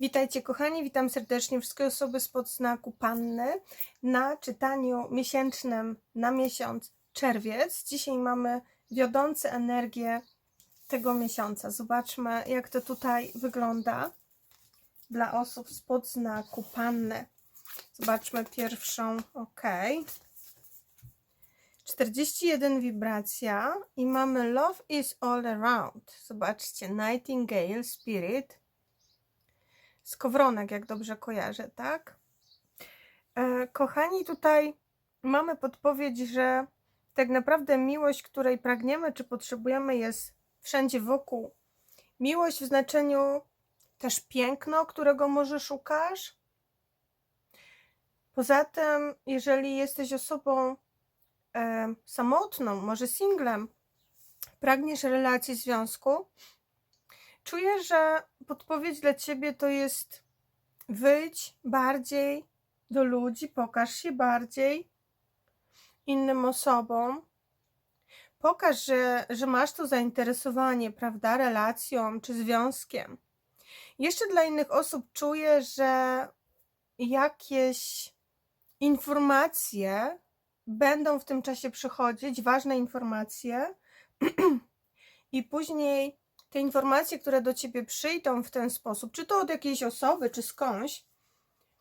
Witajcie kochani, witam serdecznie wszystkie osoby spod znaku Panny na czytaniu miesięcznym na miesiąc czerwiec. Dzisiaj mamy wiodące energię tego miesiąca. Zobaczmy jak to tutaj wygląda dla osób spod znaku Panny. Zobaczmy pierwszą, ok. 41 wibracja i mamy Love is all around. Zobaczcie, Nightingale Spirit skowronek, jak dobrze kojarzę, tak? E, kochani, tutaj mamy podpowiedź, że tak naprawdę miłość, której pragniemy czy potrzebujemy, jest wszędzie wokół. Miłość w znaczeniu też piękno, którego może szukasz. Poza tym, jeżeli jesteś osobą e, samotną, może singlem, pragniesz relacji związku, czuję, że podpowiedź dla ciebie to jest wyjdź bardziej do ludzi, pokaż się bardziej innym osobom. Pokaż, że, że masz to zainteresowanie, prawda, relacją czy związkiem. Jeszcze dla innych osób czuję, że jakieś informacje będą w tym czasie przychodzić, ważne informacje, i później te informacje, które do ciebie przyjdą w ten sposób, czy to od jakiejś osoby, czy skądś,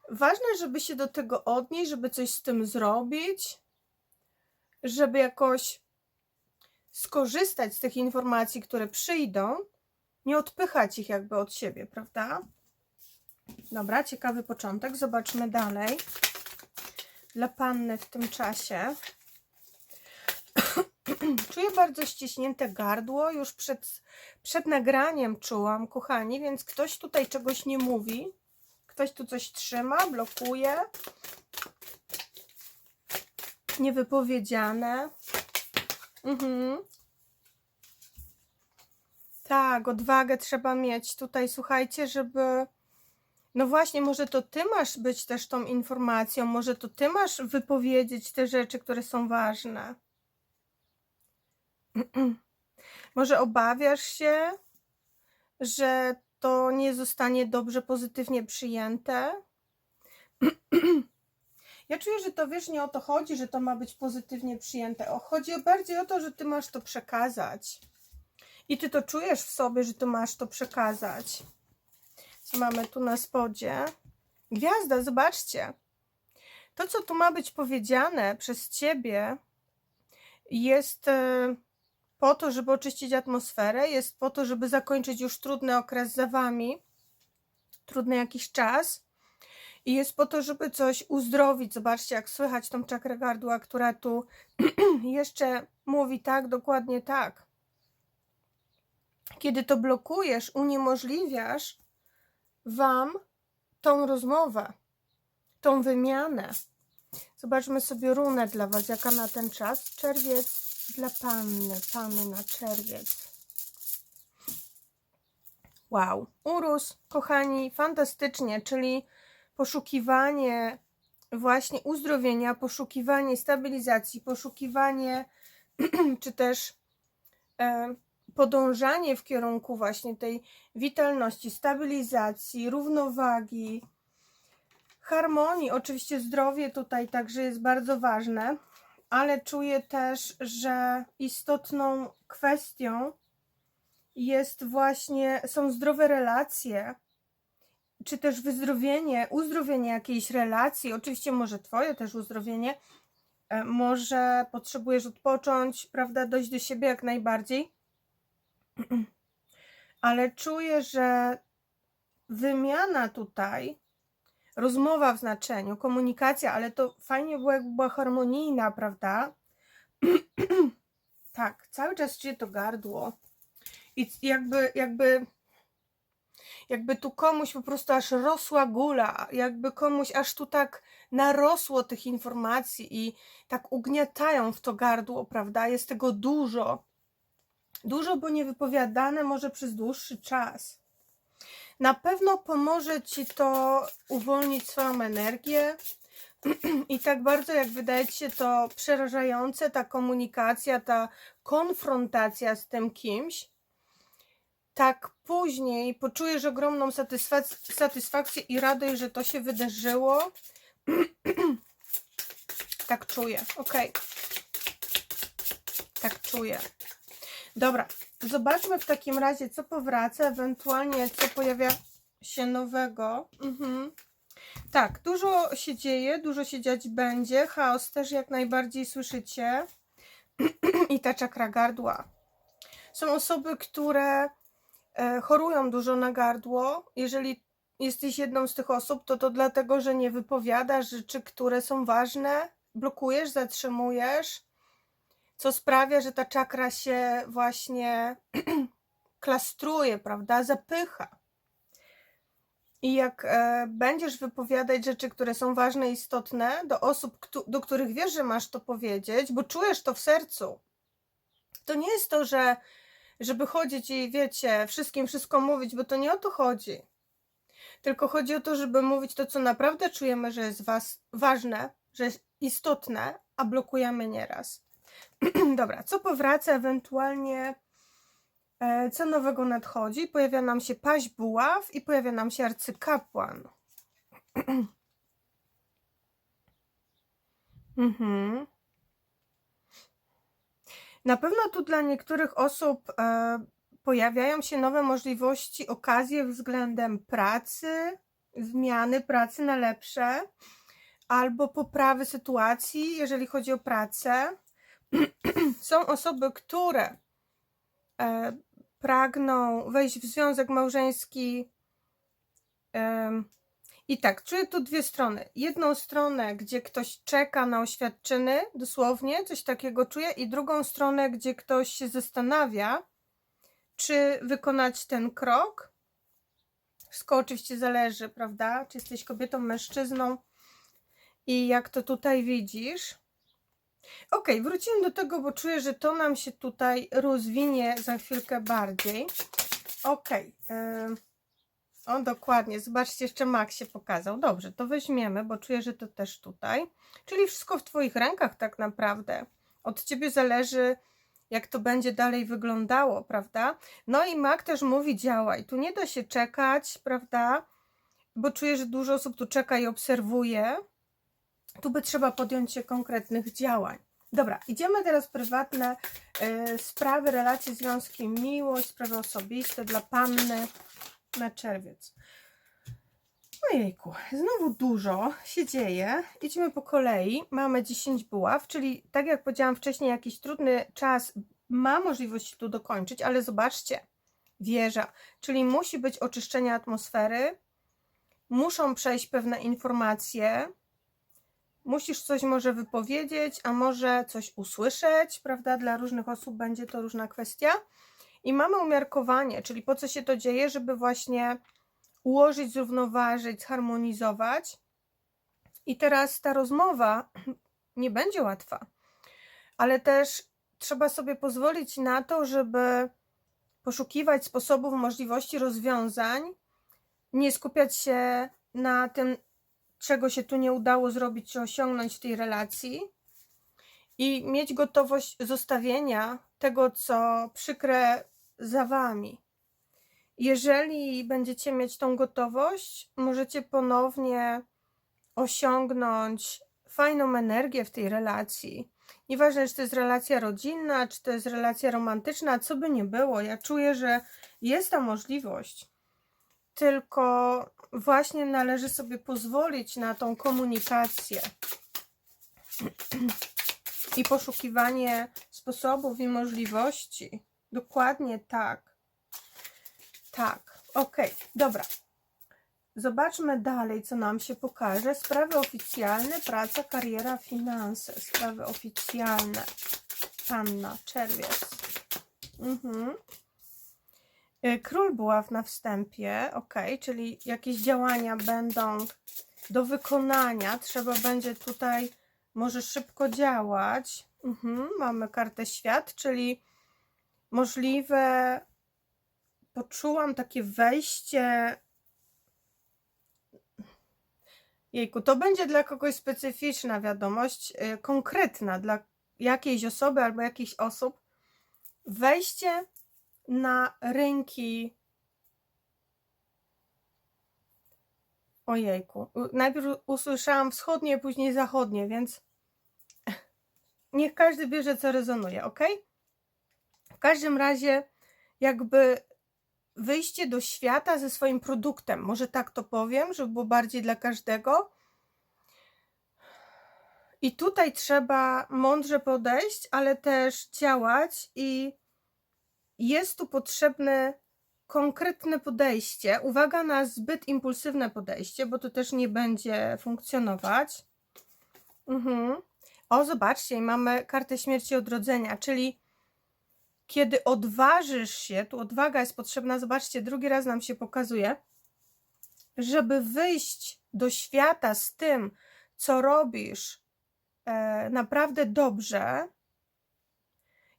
ważne, żeby się do tego odnieść, żeby coś z tym zrobić, żeby jakoś skorzystać z tych informacji, które przyjdą, nie odpychać ich jakby od siebie, prawda? Dobra, ciekawy początek. Zobaczmy dalej. Dla panny w tym czasie. Czuję bardzo ściśnięte gardło, już przed, przed nagraniem czułam, kochani, więc ktoś tutaj czegoś nie mówi. Ktoś tu coś trzyma, blokuje. Niewypowiedziane. Mhm. Tak, odwagę trzeba mieć tutaj, słuchajcie, żeby. No właśnie, może to ty masz być też tą informacją, może to ty masz wypowiedzieć te rzeczy, które są ważne. Może obawiasz się, że to nie zostanie dobrze, pozytywnie przyjęte? Ja czuję, że to wiesz, nie o to chodzi, że to ma być pozytywnie przyjęte. O, chodzi bardziej o to, że ty masz to przekazać. I ty to czujesz w sobie, że ty masz to przekazać. Co mamy tu na spodzie? Gwiazda, zobaczcie. To, co tu ma być powiedziane przez ciebie, jest. Po to, żeby oczyścić atmosferę, jest po to, żeby zakończyć już trudny okres za wami, trudny jakiś czas. I jest po to, żeby coś uzdrowić. Zobaczcie, jak słychać tą czakrę gardła, która tu jeszcze mówi tak, dokładnie tak. Kiedy to blokujesz, uniemożliwiasz wam tą rozmowę, tą wymianę. Zobaczmy sobie runę dla was, jaka na ten czas. Czerwiec, dla panny, panny na czerwiec. Wow, urósł, kochani, fantastycznie, czyli poszukiwanie właśnie uzdrowienia, poszukiwanie stabilizacji, poszukiwanie czy też e, podążanie w kierunku właśnie tej witalności, stabilizacji, równowagi, harmonii. Oczywiście zdrowie tutaj także jest bardzo ważne ale czuję też, że istotną kwestią jest właśnie, są zdrowe relacje, czy też wyzdrowienie, uzdrowienie jakiejś relacji, oczywiście może Twoje też uzdrowienie, e, może potrzebujesz odpocząć, prawda, dojść do siebie jak najbardziej, ale czuję, że wymiana tutaj rozmowa w znaczeniu, komunikacja, ale to fajnie było, jakby była harmonijna, prawda? tak, cały czas czuję to gardło. I jakby, jakby, jakby tu komuś po prostu aż rosła gula, jakby komuś aż tu tak narosło tych informacji i tak ugniatają w to gardło, prawda? Jest tego dużo. Dużo, bo niewypowiadane może przez dłuższy czas. Na pewno pomoże Ci to uwolnić swoją energię. I tak bardzo, jak wydaje Ci się to przerażające, ta komunikacja, ta konfrontacja z tym kimś, tak później poczujesz ogromną satysfak- satysfakcję i radość, że to się wydarzyło. tak czuję, ok. Tak czuję. Dobra, zobaczmy w takim razie, co powraca, ewentualnie co pojawia się nowego. Mhm. Tak, dużo się dzieje, dużo się dziać będzie. Chaos też jak najbardziej słyszycie. I ta czakra gardła. Są osoby, które e, chorują dużo na gardło. Jeżeli jesteś jedną z tych osób, to to dlatego, że nie wypowiadasz rzeczy, które są ważne. Blokujesz, zatrzymujesz, co sprawia, że ta czakra się właśnie klastruje, prawda? Zapycha. I jak e, będziesz wypowiadać rzeczy, które są ważne istotne do osób, do których wiesz, że masz to powiedzieć, bo czujesz to w sercu, to nie jest to, że żeby chodzić i wiecie, wszystkim wszystko mówić, bo to nie o to chodzi. Tylko chodzi o to, żeby mówić to, co naprawdę czujemy, że jest was ważne, że jest istotne, a blokujemy nieraz. Dobra, co powraca ewentualnie E, Co nowego nadchodzi? Pojawia nam się paź buław i pojawia nam się arcykapłan. mhm. Na pewno tu dla niektórych osób e, pojawiają się nowe możliwości, okazje względem pracy, zmiany pracy na lepsze, albo poprawy sytuacji, jeżeli chodzi o pracę. Są osoby, które e, pragną wejść w związek małżeński. em, I tak, czuję tu dwie strony. Jedną stronę, gdzie ktoś czeka na oświadczyny, dosłownie, coś takiego czuję, i drugą stronę, gdzie ktoś się zastanawia, czy wykonać ten krok. Wszystko oczywiście zależy, prawda? Czy jesteś kobietą, mężczyzną i jak to tutaj widzisz. Ok, wrócimy do tego, bo czuję, że to nam się tutaj rozwinie za chwilkę bardziej. Ok. O, dokładnie. Zobaczcie, jeszcze Max się pokazał. Dobrze, to weźmiemy, bo czuję, że to też tutaj. Czyli wszystko w Twoich rękach tak naprawdę. Od Ciebie zależy, jak to będzie dalej wyglądało, prawda? No i Mak też mówi działaj. Tu nie da się czekać, prawda? Bo czuję, że dużo osób tu czeka i obserwuje tu by trzeba podjąć się konkretnych działań. Dobra, idziemy teraz prywatne y, sprawy, relacje, związki, miłość, sprawy osobiste dla panny na czerwiec. Ojejku, znowu dużo się dzieje. Idźmy po kolei. Mamy 10 buław, czyli tak jak powiedziałam wcześniej, jakiś trudny czas ma możliwość tu dokończyć, ale zobaczcie, wieża, czyli musi być oczyszczenie atmosfery, muszą przejść pewne informacje, musisz coś może wypowiedzieć, a może coś usłyszeć, prawda? Dla różnych osób będzie to różna kwestia. I mamy umiarkowanie, czyli po co się to dzieje, żeby właśnie ułożyć, zrównoważyć, zharmonizować. I teraz ta rozmowa nie będzie łatwa, ale też trzeba sobie pozwolić na to, żeby poszukiwać sposobów, możliwości rozwiązań, nie skupiać się na tym, czego się tu nie udało zrobić czy osiągnąć w tej relacji i mieć gotowość zostawienia tego, co przykre za wami. Jeżeli będziecie mieć tą gotowość, możecie ponownie osiągnąć fajną energię w tej relacji. Nieważne, czy to jest relacja rodzinna, czy to jest relacja romantyczna, co by nie było, ja czuję, że jest ta możliwość. Tylko właśnie należy sobie pozwolić na tą komunikację i poszukiwanie sposobów i możliwości. Dokładnie tak. Tak, ok, dobra. Zobaczmy dalej, co nam się pokaże. Sprawy oficjalne, praca, kariera, finanse. Sprawy oficjalne. Panna, czerwiec. Mhm. Y, Król buław na wstępie, ok, czyli jakieś działania będą do wykonania. Trzeba będzie tutaj może szybko działać. Mhm. Mamy kartę świat, czyli możliwe. Poczułam takie wejście. Jejku, to będzie dla kogoś specyficzna wiadomość, y, konkretna dla jakiejś osoby albo jakichś osób. Wejście na rynki. Ojejku. Najpierw usłyszałam wschodnie, później zachodnie, więc niech każdy bierze, co rezonuje, ok? W każdym razie, jakby wyjście do świata ze swoim produktem, może tak to powiem, żeby było bardziej dla każdego. I tutaj trzeba mądrze podejść, ale też działać, i jest tu potrzebne konkretne podejście. Uwaga na zbyt impulsywne podejście, bo to też nie będzie funkcjonować. Mhm. O, zobaczcie, mamy kartę śmierci odrodzenia, czyli kiedy odważysz się, tu odwaga jest potrzebna, zobaczcie, drugi raz nam się pokazuje, żeby wyjść do świata z tym, co robisz e, naprawdę dobrze,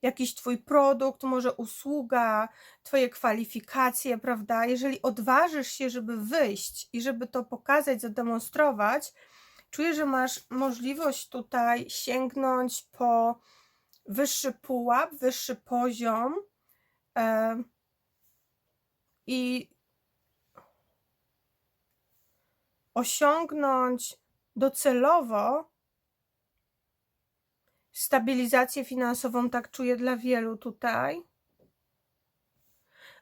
jakiś Twój produkt, może usługa, Twoje kwalifikacje, prawda? Jeżeli odważysz się, żeby wyjść i żeby to pokazać, zademonstrować, czuję, że masz możliwość tutaj sięgnąć po wyższy pułap, wyższy poziom i osiągnąć docelowo stabilizację finansową, tak czuję dla wielu tutaj,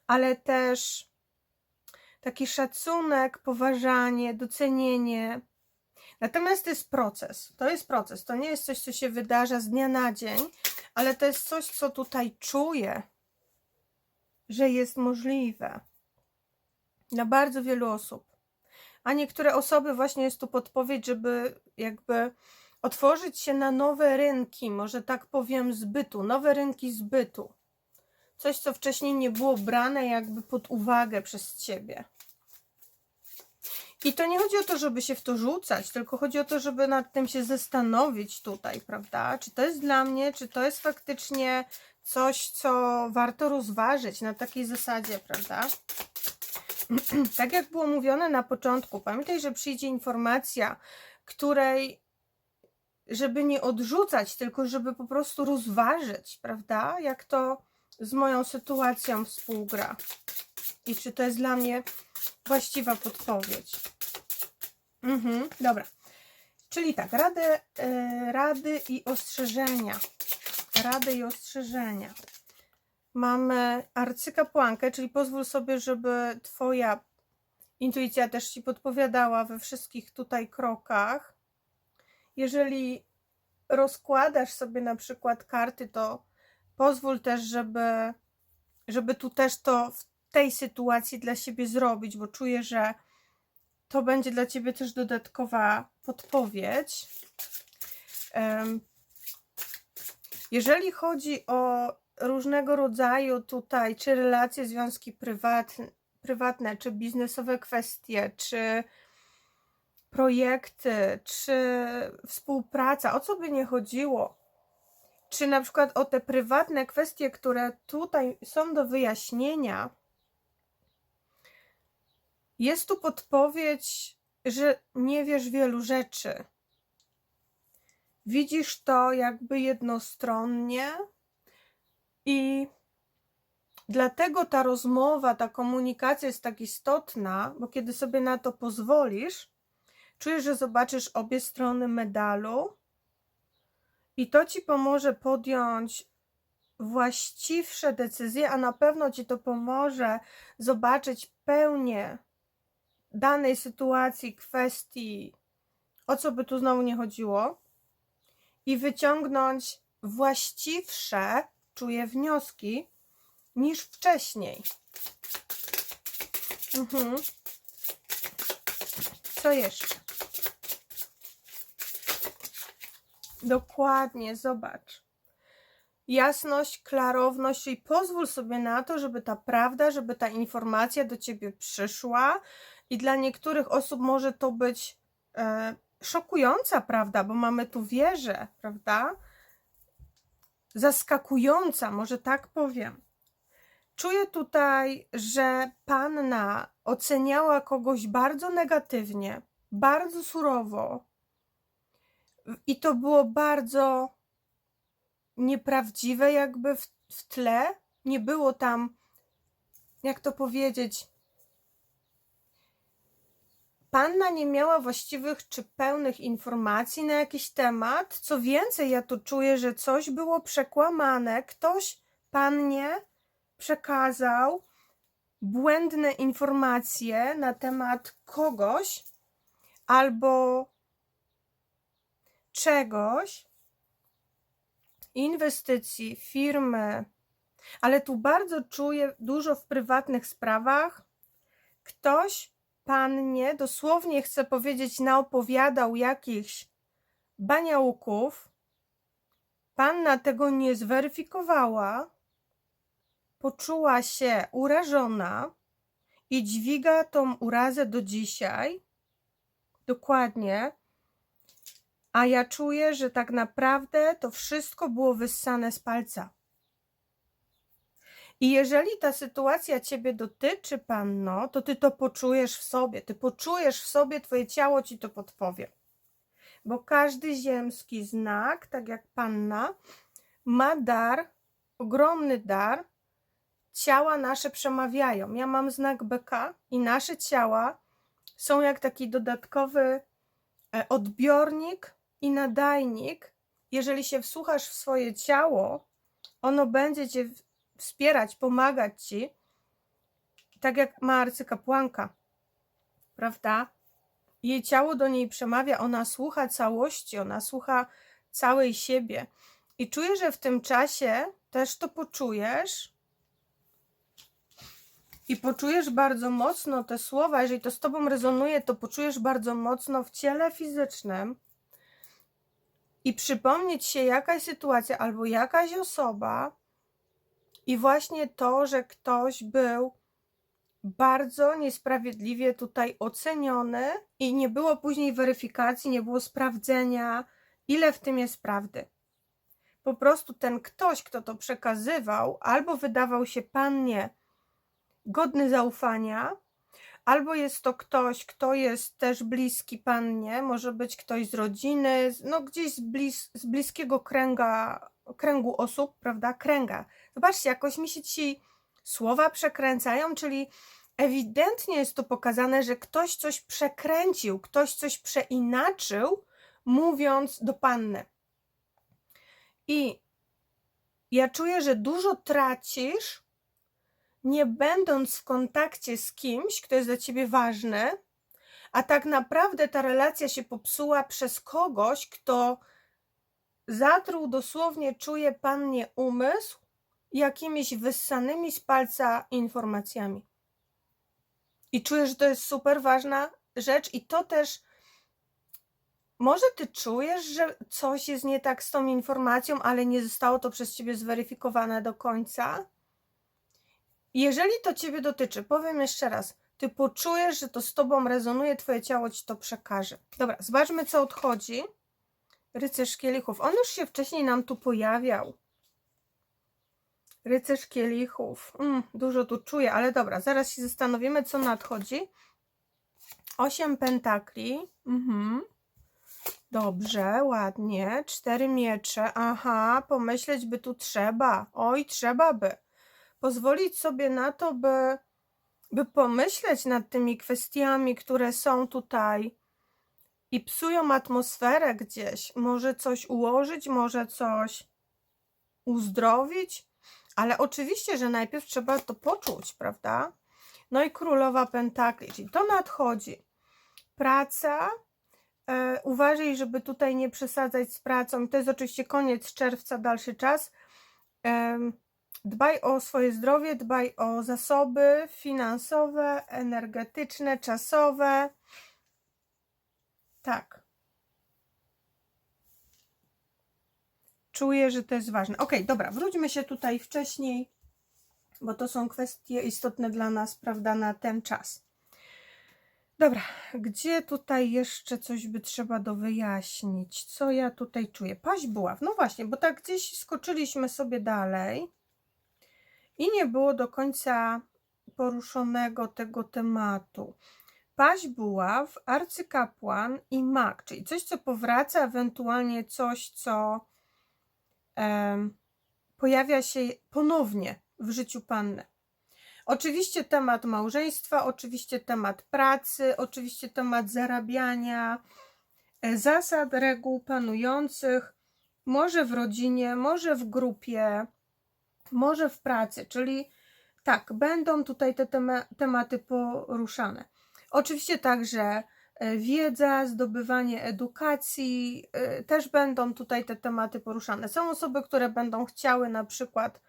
ale też taki szacunek, poważanie, docenienie. Natomiast to jest proces. To jest proces. To nie jest coś, co się wydarza z dnia na dzień, ale to jest coś, co tutaj czuję, że jest możliwe dla bardzo wielu osób. A niektóre osoby właśnie jest tu podpowiedź, żeby jakby otworzyć się na nowe rynki, może tak powiem, zbytu, nowe rynki zbytu. Coś, co wcześniej nie było brane jakby pod uwagę przez ciebie. I to nie chodzi o to, żeby się w to rzucać, tylko chodzi o to, żeby nad tym się zastanowić tutaj, prawda? Czy to jest dla mnie, czy to jest faktycznie coś, co warto rozważyć na takiej zasadzie, prawda? tak jak było mówione na początku, pamiętaj, że przyjdzie informacja, której żeby nie odrzucać, tylko żeby po prostu rozważyć, prawda? Jak to z moją sytuacją współgra. I czy to jest dla mnie właściwa podpowiedź. Mhm, dobra. Czyli tak, rady, yy, rady i ostrzeżenia. Rady i ostrzeżenia. Mamy arcykapłankę, czyli pozwól sobie, żeby Twoja intuicja też Ci podpowiadała we wszystkich tutaj krokach. Jeżeli rozkładasz sobie na przykład karty, to pozwól też, żeby, żeby tu też to w tej sytuacji dla siebie zrobić, bo czuję, że to będzie dla Ciebie też dodatkowa podpowiedź. Jeżeli chodzi o różnego rodzaju tutaj, czy relacje, związki prywatne, prywatne czy biznesowe kwestie, czy projekty, czy współpraca, o co by nie chodziło, czy na przykład o te prywatne kwestie, które tutaj są do wyjaśnienia, jest tu podpowiedź, że nie wiesz wielu rzeczy. Widzisz to jakby jednostronnie i dlatego ta rozmowa, ta komunikacja jest tak istotna, bo kiedy sobie na to pozwolisz, czujesz, że zobaczysz obie strony medalu i to ci pomoże podjąć właściwsze decyzje, a na pewno ci to pomoże zobaczyć pełnię danej sytuacji, kwestii, o co by tu znowu nie chodziło, i wyciągnąć właściwsze, czuję, wnioski niż wcześniej. Mhm. Co jeszcze? Dokładnie, zobacz. Jasność, klarowność, i pozwól sobie na to, żeby ta prawda, żeby ta informacja do ciebie przyszła. I dla niektórych osób może to być e, szokująca prawda, bo mamy tu wieżę, prawda? Zaskakująca, może tak powiem. Czuję tutaj, że panna oceniała kogoś bardzo negatywnie, bardzo surowo, i to było bardzo nieprawdziwe, jakby w, w tle. Nie było tam jak to powiedzieć, Panna nie miała właściwych czy pełnych informacji na jakiś temat. Co więcej, ja tu czuję, że coś było przekłamane. Ktoś pannie przekazał błędne informacje na temat kogoś albo czegoś, inwestycji, firmy, ale tu bardzo czuję dużo w prywatnych sprawach. Ktoś pannie, dosłownie chcę powiedzieć, naopowiadał jakichś baniałków. Panna tego nie zweryfikowała, poczuła się urażona i dźwiga tą urazę do dzisiaj. Dokładnie. A ja czuję, że tak naprawdę to wszystko było wyssane z palca. I jeżeli ta sytuacja ciebie dotyczy, panno, to ty to poczujesz w sobie. Ty poczujesz w sobie, twoje ciało ci to podpowie. Bo każdy ziemski znak, tak jak panna, ma dar, ogromny dar. Ciała nasze przemawiają. Ja mam znak BK i nasze ciała są jak taki dodatkowy e, odbiornik i nadajnik. Jeżeli się wsłuchasz w swoje ciało, ono będzie cię wspierać, pomagać ci, tak jak ma arcykapłanka, prawda? Jej ciało do niej przemawia, ona słucha całości, ona słucha całej siebie. I czuję, że w tym czasie też to poczujesz i poczujesz bardzo mocno te słowa. Jeżeli to z tobą rezonuje, to poczujesz bardzo mocno w ciele fizycznym i przypomnieć się jakaś sytuacja albo jakaś osoba, i właśnie to, że ktoś był bardzo niesprawiedliwie tutaj oceniony i nie było później weryfikacji, nie było sprawdzenia, ile w tym jest prawdy. Po prostu ten ktoś, kto to przekazywał, albo wydawał się pannie godny zaufania, albo jest to ktoś, kto jest też bliski pannie, może być ktoś z rodziny, no gdzieś z, blis z bliskiego kręga, kręgu osób, prawda? Kręga. Zobaczcie, jakoś mi się ci słowa przekręcają, czyli ewidentnie jest tu pokazane, że ktoś coś przekręcił, ktoś coś przeinaczył, mówiąc do panny. I ja czuję, że dużo tracisz, nie będąc w kontakcie z kimś, kto jest dla ciebie ważny, a tak naprawdę ta relacja się popsuła przez kogoś, kto zatruł dosłownie, czuje pannie umysł jakimiś wyssanymi z palca informacjami. I czuję, że to jest super ważna rzecz, i to też może ty czujesz, że coś jest nie tak z tą informacją, ale nie zostało to przez ciebie zweryfikowane do końca. Jeżeli to ciebie dotyczy, powiem jeszcze raz, ty poczujesz, że to z tobą rezonuje, twoje ciało ci to przekaże. Dobra, zobaczmy, co odchodzi. Rycerz kielichów. On już się wcześniej nam tu pojawiał. Rycerz kielichów. Mm, dużo tu czuję, ale dobra, zaraz się zastanowimy, co nadchodzi. Osiem pentakli. Mhm. Dobrze, ładnie. Cztery miecze. Aha, pomyśleć by tu trzeba. Oj, trzeba by. Pozwolić sobie na to, by, by pomyśleć nad tymi kwestiami, które są tutaj i psują atmosferę gdzieś. Może coś ułożyć, może coś uzdrowić, ale oczywiście, że najpierw trzeba to poczuć, prawda? No i królowa pentakli, czyli to nadchodzi. Praca. E, uważaj, żeby tutaj nie przesadzać z pracą. To jest oczywiście koniec czerwca, dalszy czas. Dbaj o swoje zdrowie, dbaj o zasoby finansowe, energetyczne, czasowe. Tak. Czuję, że to jest ważne. Ok, dobra, wróćmy się tutaj wcześniej, bo to są kwestie istotne dla nas, prawda, na ten czas. Dobra, gdzie tutaj jeszcze coś by trzeba do wyjaśnić? Co ja tutaj czuję? Paść buław. No właśnie, bo tak gdzieś skoczyliśmy sobie dalej i nie było do końca poruszonego tego tematu. Paść buław, arcykapłan i mag, czyli coś, co powraca, ewentualnie coś, co pojawia się ponownie w życiu panny. Oczywiście temat małżeństwa, oczywiście temat pracy, oczywiście temat zarabiania, e, zasad, reguł panujących, może w rodzinie, może w grupie, może w pracy, czyli tak, będą tutaj te tema- tematy poruszane. Oczywiście także e, wiedza, zdobywanie edukacji, e, też będą tutaj te tematy poruszane. Są osoby, które będą chciały na przykład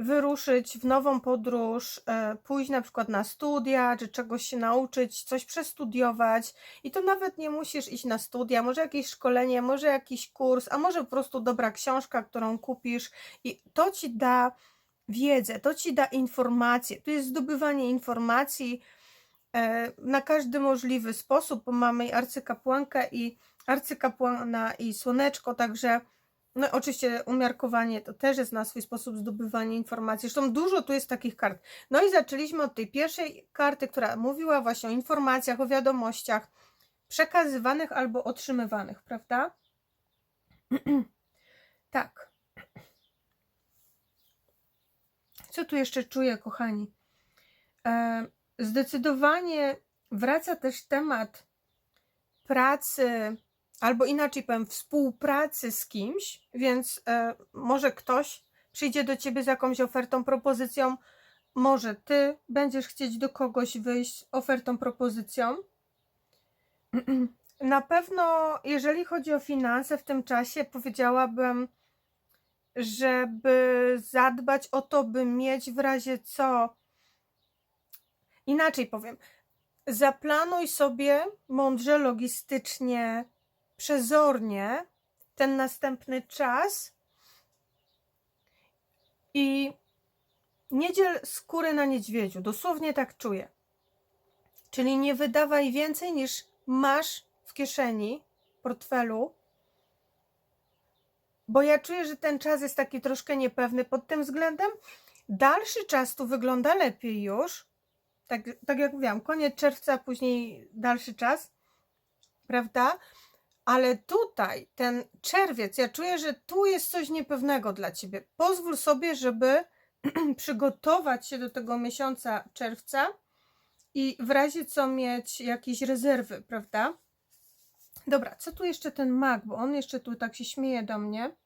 wyruszyć w nową podróż, e, pójść na przykład na studia, czy czegoś się nauczyć, coś przestudiować. I to nawet nie musisz iść na studia, może jakieś szkolenie, może jakiś kurs, a może po prostu dobra książka, którą kupisz i to ci da wiedzę, to ci da informacje. To jest zdobywanie informacji e, na każdy możliwy sposób, bo mamy arcykapłankę i arcykapłana i słoneczko, także no oczywiście umiarkowanie to też jest na swój sposób zdobywanie informacji. Zresztą dużo tu jest takich kart. No i zaczęliśmy od tej pierwszej karty, która mówiła właśnie o informacjach, o wiadomościach przekazywanych albo otrzymywanych, prawda? tak. Co tu jeszcze czuję, kochani? E, zdecydowanie wraca też temat pracy, albo inaczej powiem, współpracy z kimś, więc e, może ktoś przyjdzie do ciebie z jakąś ofertą, propozycją, może ty będziesz chcieć do kogoś wyjść z ofertą, propozycją. Na pewno, jeżeli chodzi o finanse w tym czasie, powiedziałabym, żeby zadbać o to, by mieć w razie co. Inaczej powiem, zaplanuj sobie mądrze, logistycznie, przezornie ten następny czas i nie dziel skóry na niedźwiedziu. Dosłownie tak czuję. Czyli nie wydawaj więcej niż masz w kieszeni, portfelu, bo ja czuję, że ten czas jest taki troszkę niepewny pod tym względem. Dalszy czas tu wygląda lepiej już. Tak, tak jak mówiłam, koniec czerwca, później dalszy czas, prawda? Ale tutaj ten czerwiec, ja czuję, że tu jest coś niepewnego dla ciebie. Pozwól sobie, żeby przygotować się do tego miesiąca czerwca i w razie co mieć jakieś rezerwy, prawda? Dobra, co tu jeszcze ten mag, bo on jeszcze tu tak się śmieje do mnie.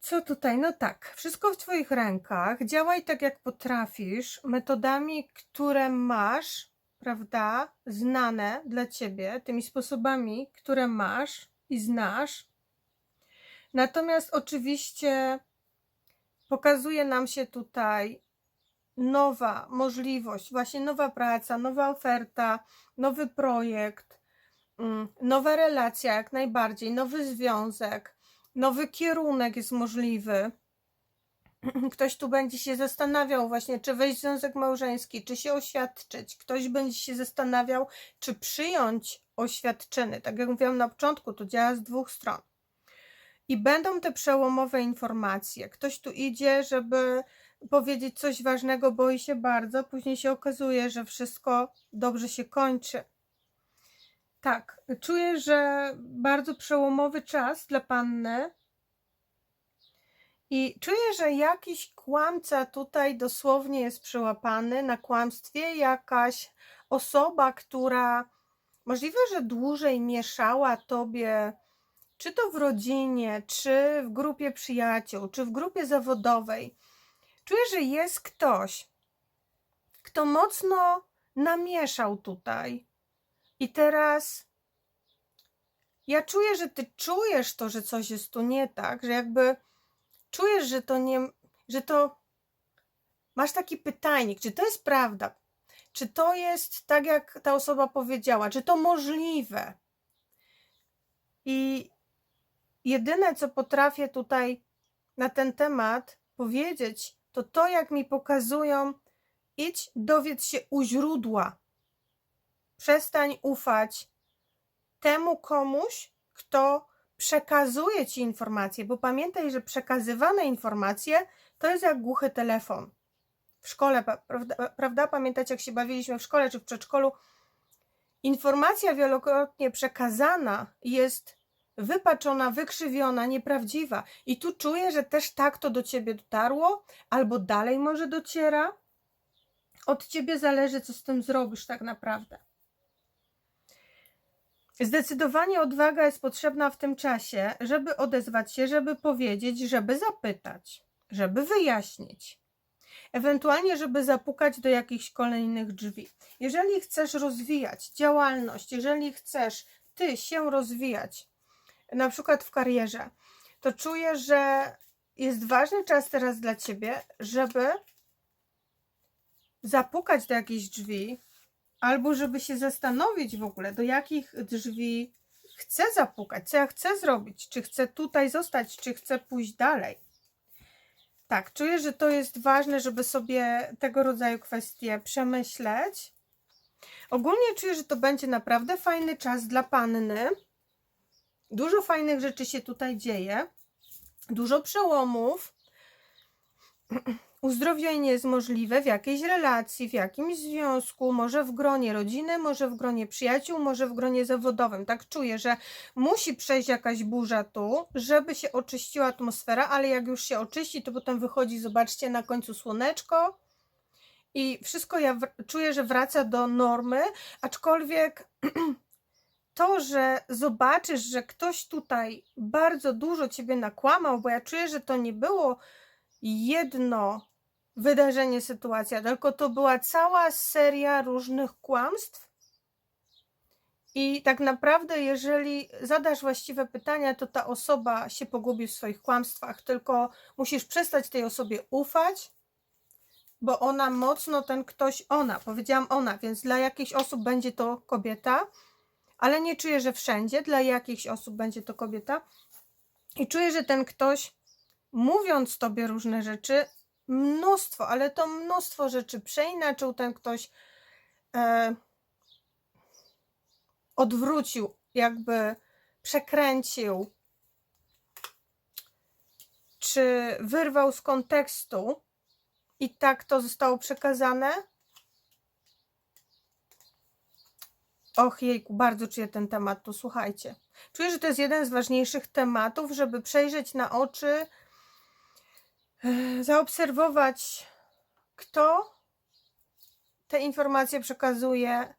Co tutaj? No tak, wszystko w Twoich rękach. Działaj tak, jak potrafisz, metodami, które masz, prawda, znane dla Ciebie, tymi sposobami, które masz i znasz. Natomiast oczywiście pokazuje nam się tutaj nowa możliwość, właśnie nowa praca, nowa oferta, nowy projekt, mm, nowa relacja, jak najbardziej, nowy związek, nowy kierunek jest możliwy. Ktoś tu będzie się zastanawiał właśnie, czy wejść w związek małżeński, czy się oświadczyć. Ktoś będzie się zastanawiał, czy przyjąć oświadczyny. Tak jak mówiłam na początku, to działa z dwóch stron. I będą te przełomowe informacje. Ktoś tu idzie, żeby powiedzieć coś ważnego, boi się bardzo, później się okazuje, że wszystko dobrze się kończy. Tak, czuję, że bardzo przełomowy czas dla panny. I czuję, że jakiś kłamca tutaj dosłownie jest przyłapany na kłamstwie, jakaś osoba, która możliwe, że dłużej mieszała tobie, czy to w rodzinie, czy w grupie przyjaciół, czy w grupie zawodowej. Czuję, że jest ktoś, kto mocno namieszał tutaj i teraz ja czuję, że ty czujesz to, że coś jest tu nie tak, że jakby czujesz, że to nie, że to masz taki pytajnik, czy to jest prawda? Czy to jest tak, jak ta osoba powiedziała? Czy to możliwe? I jedyne, co potrafię tutaj na ten temat powiedzieć, to to, jak mi pokazują, idź, dowiedz się u źródła. Przestań ufać temu komuś, kto przekazuje ci informacje, bo pamiętaj, że przekazywane informacje to jest jak głuchy telefon. W szkole, prawda, prawda? Pamiętacie, jak się bawiliśmy w szkole czy w przedszkolu? Informacja wielokrotnie przekazana jest wypaczona, wykrzywiona, nieprawdziwa. I tu czuję, że też tak to do ciebie dotarło, albo dalej może dociera. Od ciebie zależy, co z tym zrobisz tak naprawdę. Zdecydowanie odwaga jest potrzebna w tym czasie, żeby odezwać się, żeby powiedzieć, żeby zapytać, żeby wyjaśnić. Ewentualnie, żeby zapukać do jakichś kolejnych drzwi. Jeżeli chcesz rozwijać działalność, jeżeli chcesz ty się rozwijać, na przykład w karierze, to czuję, że jest ważny czas teraz dla ciebie, żeby zapukać do jakichś drzwi, albo żeby się zastanowić w ogóle, do jakich drzwi chcę zapukać, co ja chcę zrobić, czy chcę tutaj zostać, czy chcę pójść dalej. Tak, czuję, że to jest ważne, żeby sobie tego rodzaju kwestie przemyśleć. Ogólnie czuję, że to będzie naprawdę fajny czas dla panny. Dużo fajnych rzeczy się tutaj dzieje, dużo przełomów. Uzdrowienie jest możliwe w jakiejś relacji, w jakimś związku, może w gronie rodziny, może w gronie przyjaciół, może w gronie zawodowym. Tak czuję, że musi przejść jakaś burza tu, żeby się oczyściła atmosfera, ale jak już się oczyści, to potem wychodzi, zobaczcie, na końcu słoneczko i wszystko ja czuję, że wraca do normy, aczkolwiek to, że zobaczysz, że ktoś tutaj bardzo dużo ciebie nakłamał, bo ja czuję, że to nie było jedno wydarzenie, sytuacja, tylko to była cała seria różnych kłamstw. I tak naprawdę, jeżeli zadasz właściwe pytania, to ta osoba się pogubi w swoich kłamstwach, tylko musisz przestać tej osobie ufać, bo ona mocno, ten ktoś, ona, powiedziałam ona, więc dla jakichś osób będzie to kobieta, ale nie czuję, że wszędzie, dla jakichś osób będzie to kobieta. I czuję, że ten ktoś, mówiąc tobie różne rzeczy, mnóstwo, ale to mnóstwo rzeczy przeinaczył ten ktoś, e, odwrócił, jakby przekręcił, czy wyrwał z kontekstu i tak to zostało przekazane. Och jejku, bardzo czuję ten temat tu, słuchajcie. Czuję, że to jest jeden z ważniejszych tematów, żeby przejrzeć na oczy, zaobserwować, kto te informacje przekazuje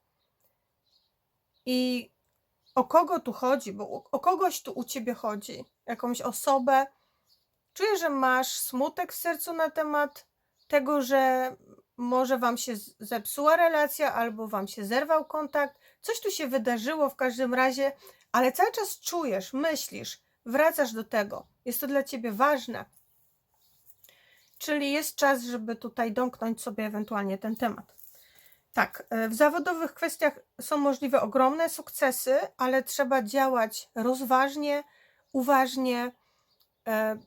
i o kogo tu chodzi, bo o kogoś tu u ciebie chodzi, jakąś osobę. Czuję, że masz smutek w sercu na temat tego, że może wam się zepsuła relacja, albo wam się zerwał kontakt. Coś tu się wydarzyło w każdym razie, ale cały czas czujesz, myślisz, wracasz do tego. Jest to dla ciebie ważne. Czyli jest czas, żeby tutaj domknąć sobie ewentualnie ten temat. Tak, e, w zawodowych kwestiach są możliwe ogromne sukcesy, ale trzeba działać rozważnie, uważnie, e,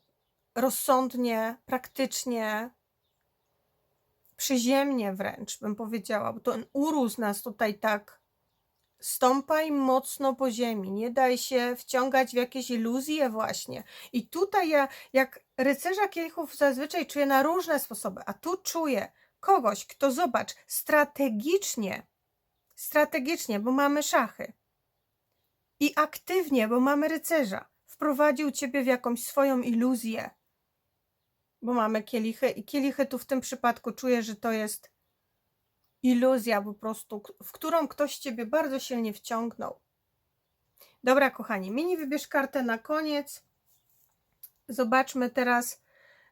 rozsądnie, praktycznie, przyziemnie wręcz bym powiedziała, bo ten urósł nas tutaj tak. Stąpaj mocno po ziemi, nie daj się wciągać w jakieś iluzje właśnie. I tutaj ja, jak rycerza kielichów zazwyczaj czuję na różne sposoby, a tu czuję kogoś, kto zobacz, strategicznie, strategicznie, bo mamy szachy i aktywnie, bo mamy rycerza, wprowadził ciebie w jakąś swoją iluzję, bo mamy kielichy i kielichy tu w tym przypadku czuję, że to jest iluzja po prostu, w którą ktoś ciebie bardzo silnie wciągnął. Dobra, kochani, mini wybierz kartę na koniec. Zobaczmy teraz.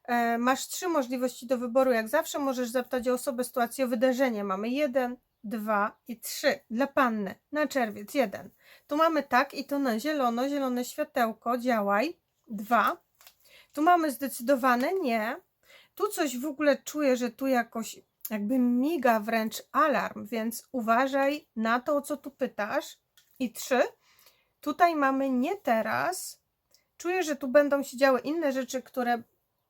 E, masz trzy możliwości do wyboru. Jak zawsze możesz zapytać o osobę, sytuację, wydarzenie. Mamy jeden, dwa i trzy. Dla panny na czerwiec jeden. Tu mamy tak i to na zielono, zielone światełko, działaj. Dwa. Tu mamy zdecydowane nie. Tu coś w ogóle czuję, że tu jakoś jakby miga wręcz alarm, więc uważaj na to, o co tu pytasz. I trzy. Tutaj mamy nie teraz. Czuję, że tu będą się działy inne rzeczy, które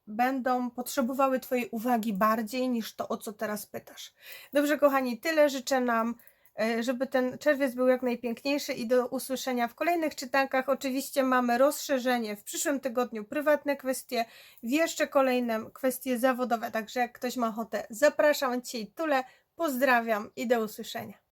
będą potrzebowały Twojej uwagi bardziej niż to, o co teraz pytasz. Dobrze, kochani, tyle życzę nam, e, żeby ten czerwiec był jak najpiękniejszy i do usłyszenia w kolejnych czytankach. Oczywiście mamy rozszerzenie w przyszłym tygodniu, prywatne kwestie, w jeszcze kolejnym kwestie zawodowe, także jak ktoś ma ochotę, zapraszam Cię i tule, pozdrawiam i do usłyszenia.